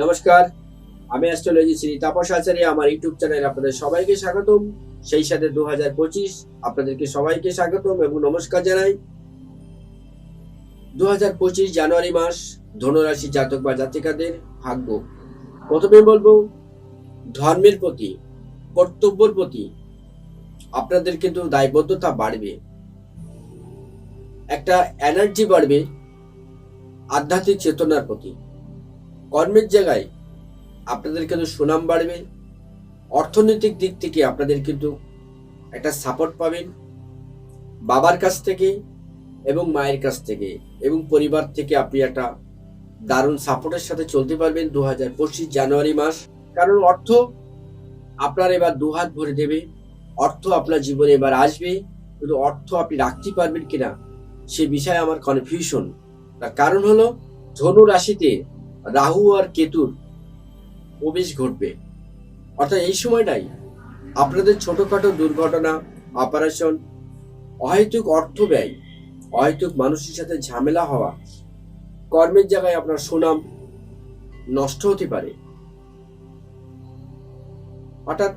নমস্কার, আমি অ্যাস্ট্রোলজি শ্রী তাপস আচার্য, আমার ইউটিউব চ্যানেলে আপনাদের সবাইকে স্বাগতম। সেই সাথে দু হাজার পঁচিশ আপনাদেরকে সবাইকে স্বাগতম এবং নমস্কার জানাই। দু হাজার পঁচিশ জানুয়ারি মাস, ধনুরাশি জাতক বা জাতিকাদের ভাগ্য। প্রথমে বলব, ধর্মের প্রতি, কর্তব্যের প্রতি আপনাদের কিন্তু দায়বদ্ধতা বাড়বে। একটা এনার্জি বাড়বে আধ্যাত্মিক চেতনার প্রতি। কর্মের জায়গায় আপনাদের কিন্তু সুনাম বাড়বে। অর্থনৈতিক দিক থেকে আপনাদের কিন্তু একটা সাপোর্ট পাবেন বাবার কাছ থেকে এবং মায়ের কাছ থেকে এবং পরিবার থেকে আপনি একটা দারুণ সাপোর্টের সাথে চলতে পারবেন দু হাজার পঁচিশ জানুয়ারি মাস। কারণ অর্থ আপনার এবার দু হাত ভরে দেবে, অর্থ আপনার জীবনে এবার আসবে, কিন্তু অর্থ আপনি রাখতে পারবেন কিনা সে বিষয়ে আমার কনফিউশন তার কারণ হলো ধনু রাশিতে রাহু আর কেতুর প্রবেশ ঘটবে। অর্থাৎ এই সময়টাই আপনাদের ছোটখাটো দুর্ঘটনা অপারেশন অহেতুক অর্থ ব্যয়, অহেতুক মানুষের সাথে ঝামেলা হওয়া, কর্মের জায়গায় আপনার সুনাম নষ্ট হতে পারে। অর্থাৎ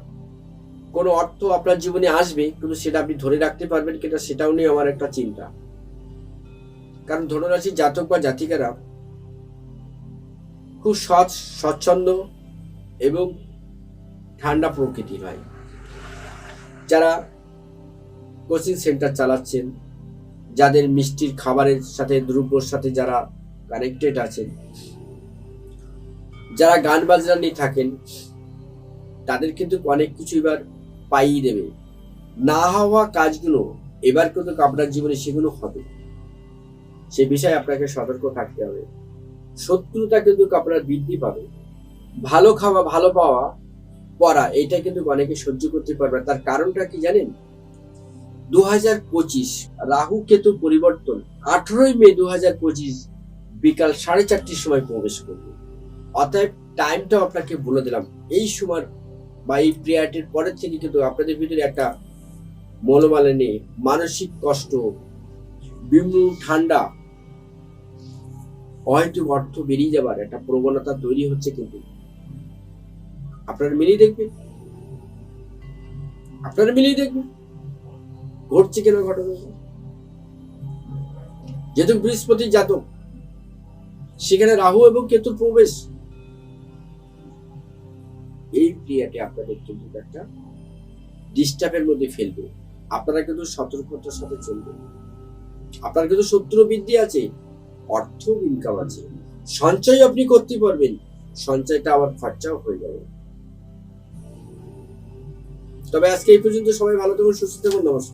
কোনো অর্থ আপনার জীবনে আসবে, কিন্তু সেটা আপনি ধরে রাখতে পারবেন কিনা সেটাও নিয়ে আমার একটা চিন্তা। কারণ ধনুরাশির জাতক বা জাতিকারা খুব সৎ, স্বচ্ছন্দ এবং ঠান্ডা প্রকৃতির হয়। যারা কোচিং সেন্টার চালাচ্ছেন, যাদের মিষ্টির খাবারের সাথে, দ্রব্যর সাথে যারা কানেক্টেড আছেন, যারা গান বাজনা নিয়ে থাকেন, তাদের কিন্তু অনেক কিছু এবার পাইয়ে দেবে। না হওয়া কাজগুলো এবার কিন্তু আপনার জীবনে সেগুলো হবে। সে বিষয়ে আপনাকে সতর্ক থাকতে হবে। শত্রুতা কিন্তু আপনার বৃদ্ধি পাবে। ভালো খাওয়া, ভালো পাওয়া, পড়া, এটা কিন্তু অনেকে সহ্য করতে পারবে তার কারণটা কি জানেন? দু হাজার পঁচিশ রাহু কেতু পরিবর্তন, আঠারোই মে দু হাজার পঁচিশ বিকাল সাড়ে চারটির সময় প্রবেশ করবে। অতএব টাইমটাও আপনাকে বলে দিলাম। এই সময় বা এই পিরিয়ডের পরের থেকে কিন্তু আপনাদের ভিতরে একটা মনোমালিনী মানসিক কষ্ট বিমু ঠান্ডা অহেতুক অর্থ বেরিয়ে যাবার একটা প্রবণতা তৈরি হচ্ছে কিন্তু। আপনারা মিলিয়ে দেখবেন। আপনারা মিলিয়ে দেখবেন। ঘটছে কেন ঘটনা? যেহেতু বৃহস্পতি জাতক, সেখানে রাহু এবং কেতুর প্রবেশ। এই ক্রিয়াটি আপনাদের কিন্তু একটা ডিস্টার্বের মধ্যে ফেলবে। আপনারা কিন্তু সতর্কতার সাথে চলবেন। আপনার কিন্তু শত্রু বৃদ্ধি আছে। অর্থ ইনকাম আছে। সঞ্চয় আপনি করতে পারবেন। সঞ্চয়টা আবার খরচাও হয়ে যাবে। তবে আজকে এই পর্যন্ত সবাই ভালো থাকুন, সুস্থ থাকুন, নমস্কার।